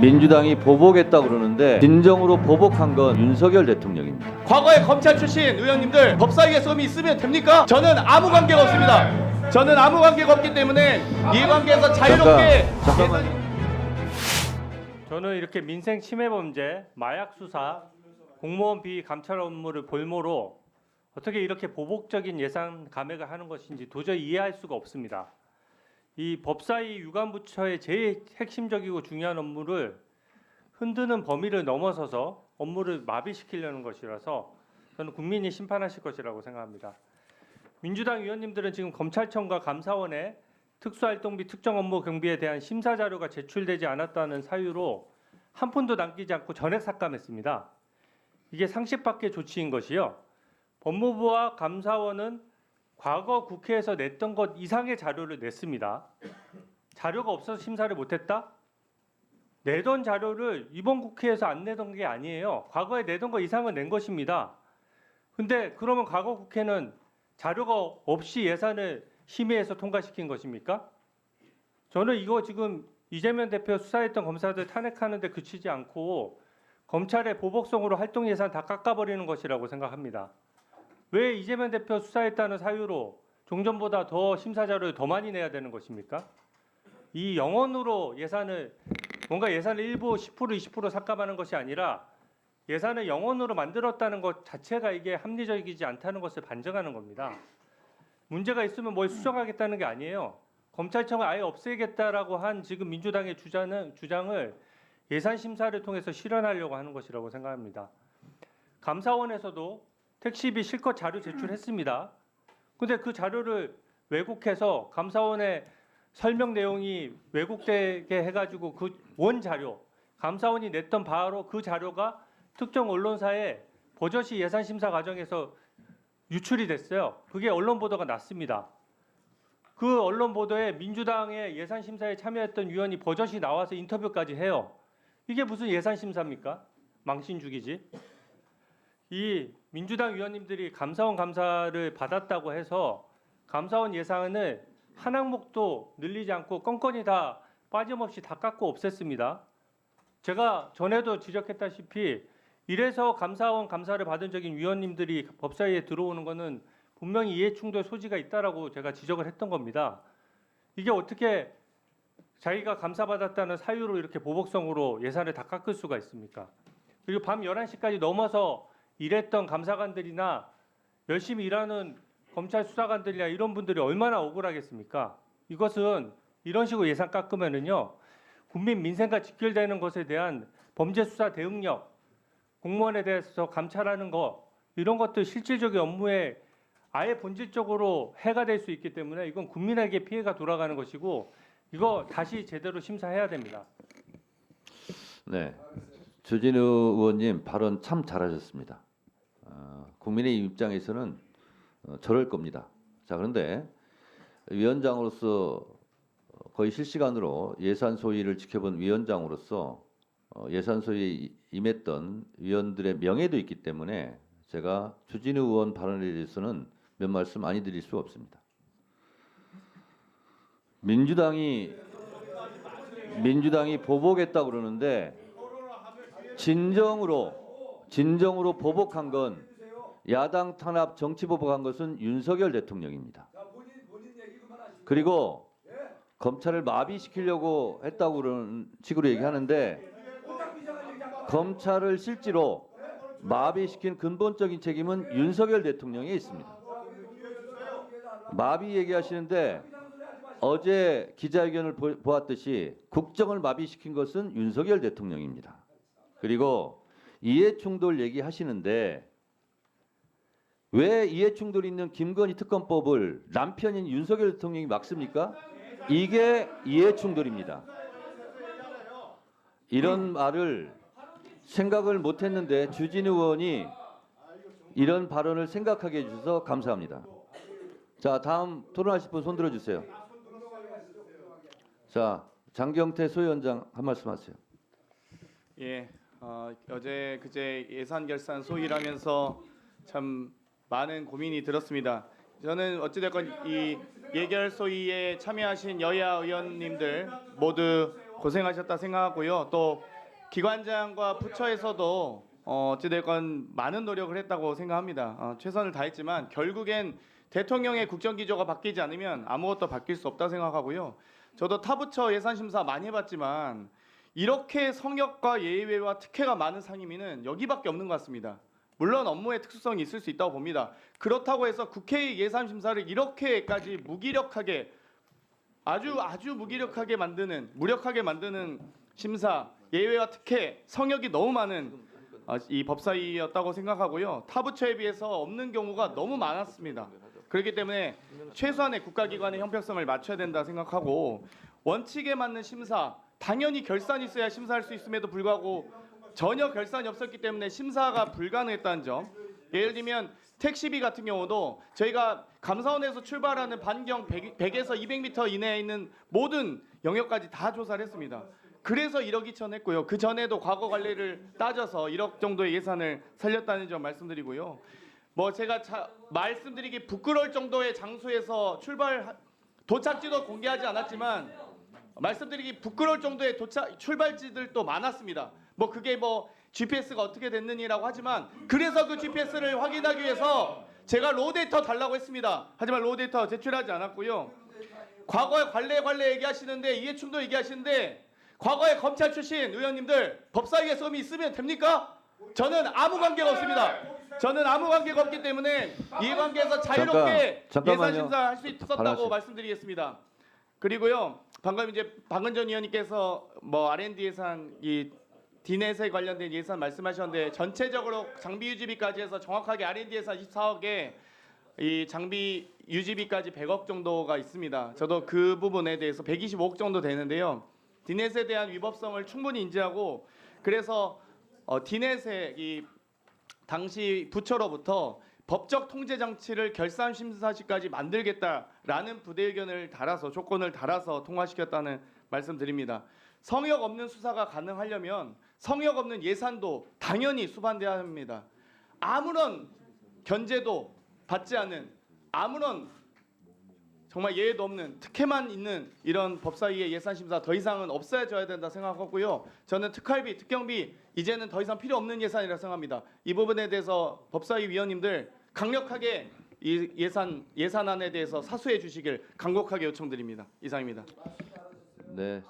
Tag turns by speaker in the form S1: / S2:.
S1: 민주당이 보복했다 그러는데 진정으로 보복한 건 윤석열 대통령입니다.
S2: 과거에 검찰 출신 의원님들 법사위에 썸이 있으면 됩니까? 저는 아무 관계가 없습니다. 저는 아무 관계가 없기 때문에 이 관계에서 자유롭게
S1: 잠깐, 잠깐만요.
S3: 저는 이렇게 민생 침해 범죄, 마약 수사, 공무원 비위 감찰 업무를 볼모로 어떻게 이렇게 보복적인 예산 감액을 하는 것인지 도저히 이해할 수가 없습니다. 이 법사위 유관부처의 제일 핵심적이고 중요한 업무를 흔드는 범위를 넘어서서 업무를 마비시키려는 것이라서 저는 국민이 심판하실 것이라고 생각합니다. 민주당 의원님들은 지금 검찰청과 감사원에 특수활동비 특정 업무 경비에 대한 심사 자료가 제출되지 않았다는 사유로 한 푼도 남기지 않고 전액 삭감했습니다. 이게 상식 밖의 조치인 것이요. 법무부와 감사원은 과거 국회에서 냈던 것 이상의 자료를 냈습니다. 자료가 없어서 심사를 못했다? 내던 자료를 이번 국회에서 안 내던 게 아니에요. 과거에 내던 거 이상은 낸 것입니다. 근데 그러면 과거 국회는 자료가 없이 예산을 심의해서 통과시킨 것입니까? 저는 이거 지금 이재명 대표 수사했던 검사들 탄핵하는데 그치지 않고 검찰의 보복성으로 활동 예산 다 깎아버리는 것이라고 생각합니다. 왜 이재명 대표 수사했다는 사유로 종전보다 더 심사 자료를 더 많이 내야 되는 것입니까? 이 영원으로 예산을 뭔가 예산을 일부 10% 20% 삭감하는 것이 아니라 예산을 영원으로 만들었다는 것 자체가 이게 합리적이지 않다는 것을 반증하는 겁니다. 문제가 있으면 뭘 수정하겠다는 게 아니에요. 검찰청을 아예 없애겠다라고 한 지금 민주당의 주장은 주장을 예산 심사를 통해서 실현하려고 하는 것이라고 생각합니다. 감사원에서도 택시비 실컷 자료 제출했습니다. 근데 그 자료를 왜곡해서 감사원의 설명 내용이 왜곡되게 해가지고 그 원 자료 감사원이 냈던 바로 그 자료가 특정 언론사에 버젓이 예산 심사 과정에서 유출이 됐어요. 그게 언론 보도가 났습니다. 그 언론 보도에 민주당의 예산 심사에 참여했던 위원이 버젓이 나와서 인터뷰까지 해요. 이게 무슨 예산 심사입니까? 망신주기지. 이 민주당 위원님들이 감사원 감사를 받았다고 해서 감사원 예산을 한 항목도 늘리지 않고 건건이 다 빠짐없이 다 깎고 없앴습니다. 제가 전에도 지적했다시피 이래서 감사원 감사를 받은 적인 위원님들이 법사위에 들어오는 것은 분명히 이해충돌 소지가 있다라고 제가 지적을 했던 겁니다. 이게 어떻게 자기가 감사받았다는 사유로 이렇게 보복성으로 예산을 다 깎을 수가 있습니까? 그리고 밤 11시까지 넘어서 일했던 감사관들이나 열심히 일하는 검찰 수사관들이나 이런 분들이 얼마나 억울하겠습니까? 이것은 이런 식으로 예산 깎으면은요 국민 민생과 직결되는 것에 대한 범죄 수사 대응력, 공무원에 대해서 감찰하는 거 이런 것들 실질적인 업무에 아예 본질적으로 해가 될 수 있기 때문에 이건 국민에게 피해가 돌아가는 것이고 이거 다시 제대로 심사해야 됩니다.
S1: 네, 주진우 의원님 발언 참 잘하셨습니다. 어, 국민의 입장에서는 어, 저럴 겁니다. 자 그런데 위원장으로서 거의 실시간으로 예산 소위를 지켜본 위원장으로서 어, 예산 소위에 임했던 위원들의 명예도 있기 때문에 제가 주진우 의원 발언에 대해서는 몇 말씀 많이 드릴 수 없습니다. 민주당이 민주당이 보복했다 그러는데 진정으로 진정으로 보복한 건 야당 탄압 정치 보복한 것은 윤석열 대통령입니다. 그리고 검찰을 마비시키려고 했다고 그런 식으로 얘기하는데 검찰을 실제로 마비시킨 근본적인 책임은 윤석열 대통령에 있습니다. 마비 얘기하시는데 어제 기자회견을 보- 보았듯이 국정을 마비시킨 것은 윤석열 대통령입니다. 그리고 이해충돌 얘기하시는데 왜 이해충돌 있는 김건희 특검법을 남편인 윤석열 대통령이 막습니까? 이게 이해충돌입니다. 이런 말을 생각을 못했는데 주진우 의원이 이런 발언을 생각하게 해주셔서 감사합니다. 자 다음 토론하실 분 손 들어 주세요. 자 장경태 소위원장 한 말씀 하세요.
S2: 예, 어, 어제 그제 예산 결산 소위라면서 참 많은 고민이 들었습니다. 저는 어찌됐건 이 예결 소위에 참여하신 여야 의원님들 모두 고생하셨다 생각하고요. 또 기관장과 부처에서도 어, 어찌됐건 많은 노력을 했다고 생각합니다. 어, 최선을 다했지만 결국엔 대통령의 국정기조가 바뀌지 않으면 아무것도 바뀔 수 없다 생각하고요. 저도 타부처 예산심사 많이 해봤지만 이렇게 성역과 예의회와 특혜가 많은 상임위는 여기밖에 없는 것 같습니다. 물론 업무의 특수성이 있을 수 있다고 봅니다. 그렇다고 해서 국회 예산 심사를 이렇게까지 무기력하게 아주 아주 무기력하게 만드는 무력하게 만드는 심사 예외와 특혜 성역이 너무 많은 어, 이 법사위였다고 생각하고요 타 부처에 비해서 없는 경우가 너무 많았습니다 그렇기 때문에 최소한의 국가기관의 형평성을 맞춰야 된다 생각하고 원칙에 맞는 심사 당연히 결산이 있어야 심사할 수 있음에도 불구하고 전혀 결산이 없었기 때문에 심사가 불가능했다는 점 예를 들면 택시비 같은 경우도 저희가 감사원에서 출발하는 반경 100, 100에서 200m 이내에 있는 모든 영역까지 다 조사를 했습니다. 그래서 1억 2천 했고요. 그 전에도 과거 관리를 따져서 1억 정도의 예산을 살렸다는 점 말씀드리고요. 뭐 제가 자, 말씀드리기 부끄러울 정도의 장소에서 출발 도착지도 공개하지 않았지만 말씀드리기 부끄러울 정도의 도착 출발지들도 많았습니다. 뭐 그게 뭐 GPS가 어떻게 됐느니라고 하지만 그래서 그 GPS를 확인하기 위해서 제가 로우 데이터 달라고 했습니다. 하지만 로우 데이터 제출하지 않았고요. 과거에 관례 관례 얘기하시는데 이해충돌 얘기하시는데 과거에 검찰 출신 의원님들 법사위에 썸이 있으면 됩니까? 저는 아무 관계가 없습니다. 저는 아무 관계가 없기 때문에 이해관계에서 자유롭게
S1: 잠깐.
S2: 예산 심사할 수 있었다고 말씀드리겠습니다. 그리고요 방금 이제 박은전 의원님께서 뭐 R&D 예산 이 디넷에 관련된 예산 말씀하셨는데 전체적으로 장비 유지비까지 해서 정확하게 R&D 예산 24억에 이 장비 유지비까지 100억 정도가 있습니다. 저도 그 부분에 대해서 125억 정도 되는데요. 디넷에 대한 위법성을 충분히 인지하고 그래서 어, 디넷의 이 당시 부처로부터 법적 통제 장치를 결산 심사시까지 만들겠다라는 부대 의견을 달아서 조건을 달아서 통과시켰다는 말씀드립니다. 성역 없는 수사가 가능하려면 성역 없는 예산도 당연히 수반돼야 합니다. 아무런 견제도 받지 않은 아무런 정말 예외도 없는 특혜만 있는 이런 법사위의 예산 심사 더 이상은 없어져야 된다 생각하고요. 저는 특활비, 특경비 이제는 더 이상 필요 없는 예산이라 생각합니다. 이 부분에 대해서 법사위 위원님들 강력하게 이 예산 예산안에 대해서 사수해 주시길 간곡하게 요청드립니다. 이상입니다.
S1: 네,